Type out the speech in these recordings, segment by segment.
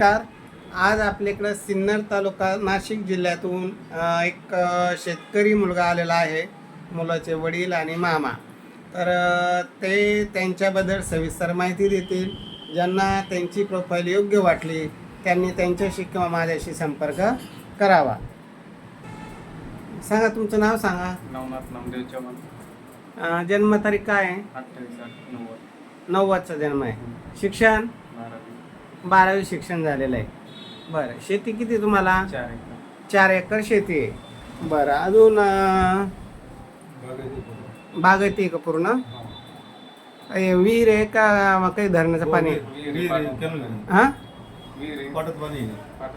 नमस्कार. आज आपल्याकडं सिन्नर तालुका नाशिक जिल्ह्यातून एक शेतकरी मुलगा आलेला आहे. मुलाचे वडील आणि मामा. तर ते त्यांच्याबद्दल सविस्तर माहिती देतील. ज्यांना त्यांची प्रोफाईल योग्य वाटली त्यांनी त्यांच्याशी किंवा माझ्याशी संपर्क करावा. सांगा तुमचं नाव सांगा. नवनाथ नामदेव चव्हाण. जन्मतारीख काय आहे? अठ्ठावीस नव्वद. नव्वदचा जन्म आहे. शिक्षण? बारावी शिक्षण झालेलं आहे. बरं शेती किती तुम्हाला? चार एकर. चार एकर शेती आहे. बरं अजून अं, बागायती आहे का पूर्ण? ए, विहीर आहे का काही धरणाचं पाणी आहे? विहिरी. हा? विहिरी.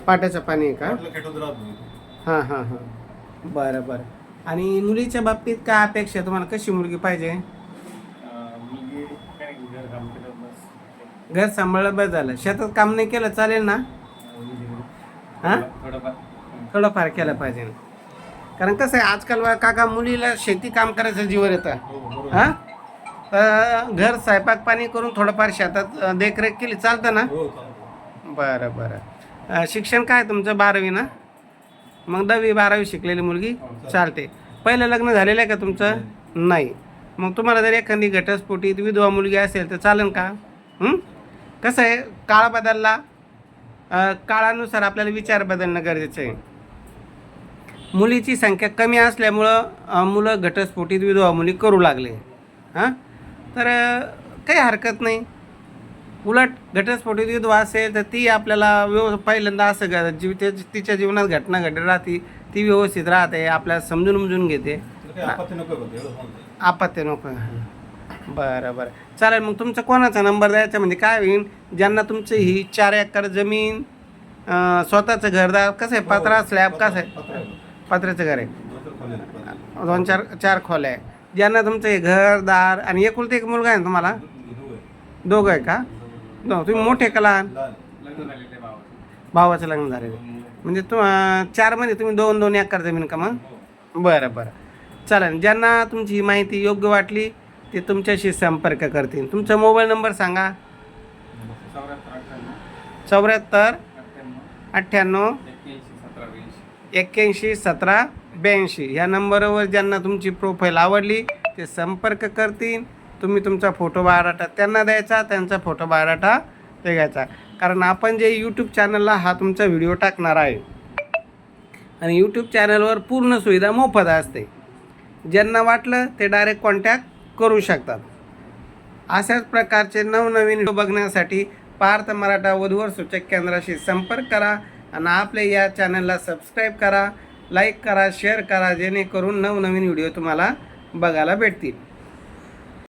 पाट्याचं पाणी आहे. का? हां हां हां. बरं बरं. आणि मुलीच्या बाबतीत काय अपेक्षा आहे? तुम्हाला कशी मुलगी पाहिजे? अं, मुलगी काय नाही, घर काम केलं बस घर सांभाळलं बस झालं. शेतात काम नाही केलं चालेल ना? हा? थोडंफार केलं पाहिजे. कारण कसं आहे आजकाल काका मुलीला शेती काम करायचं जीवर येतं. हा तर घर स्वयंपाक पाणी करून थोडंफार शेतात देखरेख केली. चालतं ना? बरं बरं. अं, शिक्षण काय तुमचं? बारावी ना? मग दहावी बारावी शिकलेली मुलगी? चालते. पहिलं लग्न झालेलं आहे का तुमचं? नाही. मग तुम्हाला जर एखादी घटस्फोटीत विधवा मुलगी असेल तर चालेल का? हं? कसं आहे काळ बदलला काळानुसार आपल्याला विचार बदलणं गरजेचं आहे. मुलीची संख्या कमी असल्यामुळं मुलं घटस्फोटीत विधवा मुली करू लागले. हां? तर काही हरकत नाही. उलट घटस्फोटीत विधवा असेल तर ती आपल्याला व्यव पहिल्यांदा असं ग जीव तिच्या जीवनात घटना घडत राहते ती व्यवस्थित राहते आपल्याला समजून उमजून घेते आपत्ती नको. बरं बरं. चालेल मग तुमचा कोणाचा नंबर द्यायचा म्हणजे काय होईल ज्यांना तुमचं ही चार एकर जमीन अं, स्वतःचं घरदार कसं आहे? पत्रा स्लॅब कसं आहे? पत्र्याचं घर आहे. दोन चार चार खोल्या आहे. ज्यांना तुमचं हे घरदार आणि एकुलते एक मुलगा आहे ना तुम्हाला? दोघं आहे का? दो तुम्ही मोठे का लहान? भावाचं लग्न झालेलं आहे. म्हणजे तु अं, चार महिने तुम्ही दोन दोन एकर जमीन का मग? बरं बरं. चालेल ज्यांना तुमची ही माहिती योग्य वाटली ते तुमच्याशी संपर्क करतील. तुमचा मोबाईल नंबर सांगा. चौऱ्याहत्तर अठ्ठ्याण्णव सतरा ब्याऐंशी एक्क्याऐंशी सतरा ब्याऐंशी. ह्या नंबरवर ज्यांना तुमची प्रोफाईल आवडली ते संपर्क करतील. तुम्ही तुमचा फोटो बायोडाटा त्यांना द्यायचा त्यांचा फोटो बायोडाटा ते घ्यायचा कारण आपण जे यूट्यूब चॅनलला हा तुमचा व्हिडिओ टाकणार आहे. आणि यूट्यूब चॅनलवर पूर्ण सुविधा मोफत असते. ज्यांना वाटलं ते डायरेक्ट कॉन्टॅक्ट करू शकतात. अशाच प्रकारचे नवनवीन व्हिडिओ बघण्यासाठी पार्थ मराठा वधूवर सूचक केंद्राशी संपर्क करा आणि आपल्या या चॅनलला सबस्क्राईब करा लाईक करा शेअर करा जेणेकरून नवनवीन व्हिडिओ तुम्हाला बघायला भेटतील.